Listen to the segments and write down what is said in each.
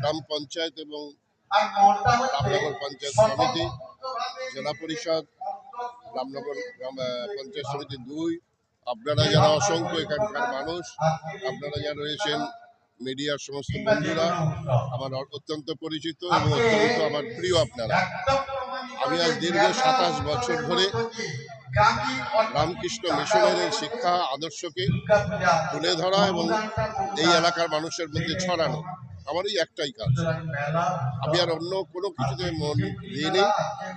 গ্রাম পঞ্চায়েত এবং রামনগর পঞ্চায়েত সমিতি, জেলা পরিষদ, রামনগর পঞ্চায়েত সমিতি দুই। আপনারা যারা অসংখ্য এখানকার মানুষ, আপনারা যারা রয়েছেন মিডিয়ার সমস্ত বন্ধুরা, আমার অত্যন্ত পরিচিত এবং অত্যন্ত আমার প্রিয় আপনারা। আমি আজ দীর্ঘ সাতাশ বছর ধরে রামকৃষ্ণ মিশনের শিক্ষা আদর্শকে তুলে ধরা এবং এই এলাকার মানুষের মধ্যে ছড়ানো আমারই একটাই কাজ। আমি আর অন্য কোনো কিছুতে মন নেই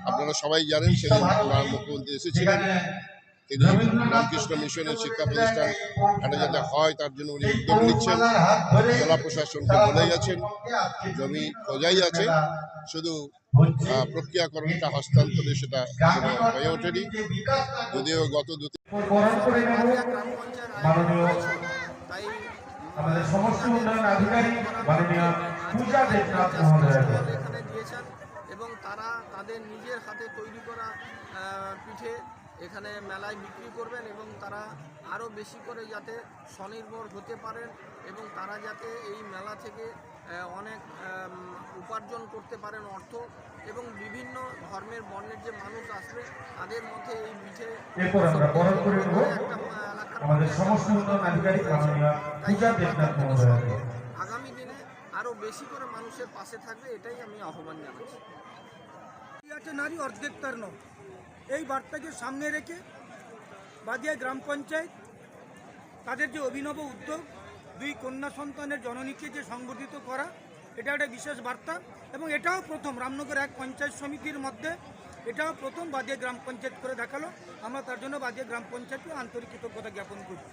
আপনারা সবাই জানেন সেদিন মুখ্যমন্ত্রী এসেছিলেন। তিনি রামকৃষ্ণ মিশনের শিক্ষা প্রতিষ্ঠান এটা যাতে হয় তার জন্য উনি উদ্যোগ নিচ্ছেন। জেলা প্রশাসনকে বলে গেছেন জমি খোঁজাই আছে। শুধু প্রক্রিয়াকরণটা হস্তান্তরে সেটা হয়ে ওঠেনি। যদিও গত দু বরণ করে নেব মাননীয় তাই আমাদের সমস্ত উন্নয়ন আধিকারিক মাননীয় পূজা দেবনাথ মহোদয়কে এবং তারা তাদের নিজের হাতে তৈরি করা পিঠে এখানে মেলায় বিক্রি করবেন এবং তারা আরও বেশি করে যাতে স্বনির্ভর হতে পারেন এবং তারা যাতে এই মেলা থেকে অনেক উপার্জন করতে পারেন অর্থ এবং বিভিন্ন ধর্মের বর্ণের যে মানুষ আসবে তাদের মধ্যে এই পিঠে আগামী দিনে আরও বেশি করে মানুষের পাশে থাকবে এটাই আমি আহ্বান জানাচ্ছি। আছে নারী অর্ধেক তার নয় এই বার্তাকে সামনে রেখে বাদিয়া গ্রাম পঞ্চায়েত, তাদের যে অভিনব উদ্যোগ, দুই কন্যা সন্তানের জননীকে যে সংগঠিত করা, এটা একটা বিশেষ বার্তা এবং এটাও প্রথম রামনগর এক পঞ্চায়েত সমিতির মধ্যে এটাও প্রথম বাদিয়া গ্রাম পঞ্চায়েত করে দেখাল। আমরা তার জন্য বাদিয়া গ্রাম পঞ্চায়েতকে আন্তরিক কৃতজ্ঞতা জ্ঞাপন করি।